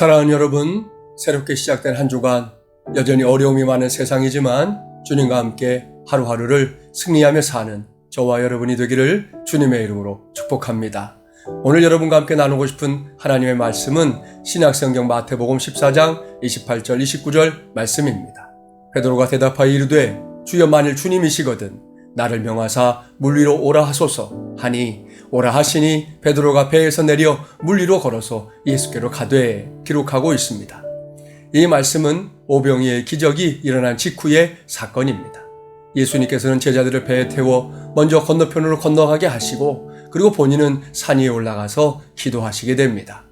사랑하는 여러분, 새롭게 시작된 한 주간 여전히 어려움이 많은 세상이지만 주님과 함께 하루하루를 승리하며 사는 저와 여러분이 되기를 주님의 이름으로 축복합니다. 오늘 여러분과 함께 나누고 싶은 하나님의 말씀은 신약성경 마태복음 14장 28절 29절 말씀입니다. 베드로가 대답하여 이르되 주여 만일 주님이시거든 나를 명하사 물 위로 오라 하소서 하니 오라 하시니 베드로가 배에서 내려 물 위로 걸어서 예수께로 가되 기록하고 있습니다. 이 말씀은 오병이의 기적이 일어난 직후의 사건입니다. 예수님께서는 제자들을 배에 태워 먼저 건너편으로 건너가게 하시고 그리고 본인은 산 위에 올라가서 기도하시게 됩니다.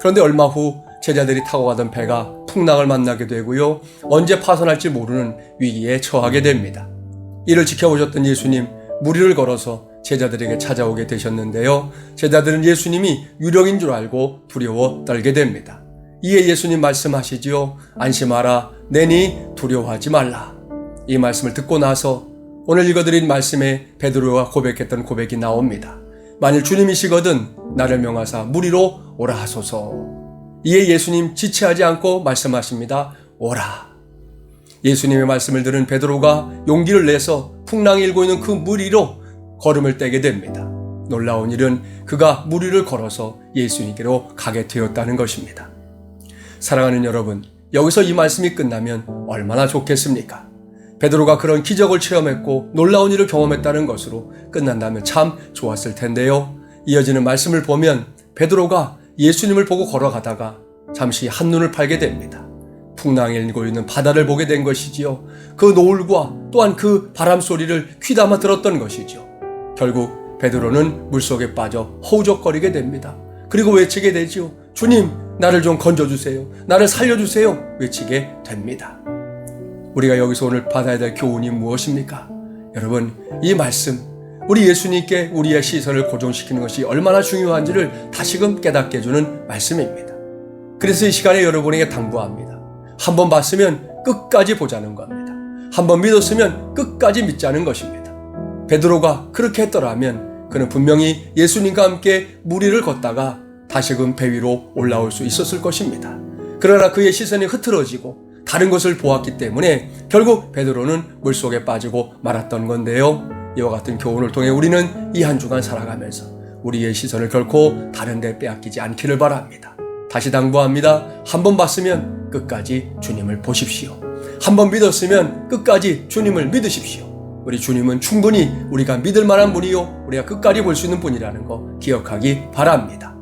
그런데 얼마 후 제자들이 타고 가던 배가 풍랑을 만나게 되고요. 언제 파손할지 모르는 위기에 처하게 됩니다. 이를 지켜보셨던 예수님 무리를 걸어서 제자들에게 찾아오게 되셨는데요. 제자들은 예수님이 유령인 줄 알고 두려워 떨게 됩니다. 이에 예수님 말씀하시지요. 안심하라. 내니 두려워하지 말라. 이 말씀을 듣고 나서 오늘 읽어드린 말씀에 베드로가 고백했던 고백이 나옵니다. 만일 주님이시거든 나를 명하사 무리로 오라 하소서. 이에 예수님 지체하지 않고 말씀하십니다. 오라. 예수님의 말씀을 들은 베드로가 용기를 내서 풍랑이 일고 있는 그물 위로 걸음을 떼게 됩니다. 놀라운 일은 그가 물 위를 걸어서 예수님께로 가게 되었다는 것입니다. 사랑하는 여러분, 여기서 이 말씀이 끝나면 얼마나 좋겠습니까? 베드로가 그런 기적을 체험했고 놀라운 일을 경험했다는 것으로 끝난다면 참 좋았을 텐데요. 이어지는 말씀을 보면 베드로가 예수님을 보고 걸어가다가 잠시 한눈을 팔게 됩니다. 풍랑에 일고 있는 바다를 보게 된 것이지요. 그 노을과 또한 그 바람 소리를 귀담아 들었던 것이죠. 결국 베드로는 물속에 빠져 허우적거리게 됩니다. 그리고 외치게 되지요. 주님, 나를 좀 건져주세요. 나를 살려주세요. 외치게 됩니다. 우리가 여기서 오늘 받아야 될 교훈이 무엇입니까? 여러분, 이 말씀, 우리 예수님께 우리의 시선을 고정시키는 것이 얼마나 중요한지를 다시금 깨닫게 해주는 말씀입니다. 그래서 이 시간에 여러분에게 당부합니다. 한번 봤으면 끝까지 보자는 겁니다. 한번 믿었으면 끝까지 믿자는 것입니다. 베드로가 그렇게 했더라면 그는 분명히 예수님과 함께 무리를 걷다가 다시금 배 위로 올라올 수 있었을 것입니다. 그러나 그의 시선이 흐트러지고 다른 것을 보았기 때문에 결국 베드로는 물속에 빠지고 말았던 건데요. 이와 같은 교훈을 통해 우리는 이 한 주간 살아가면서 우리의 시선을 결코 다른 데 빼앗기지 않기를 바랍니다. 다시 당부합니다. 한 번 봤으면 끝까지 주님을 보십시오. 한 번 믿었으면 끝까지 주님을 믿으십시오. 우리 주님은 충분히 우리가 믿을 만한 분이요. 우리가 끝까지 볼 수 있는 분이라는 거 기억하기 바랍니다.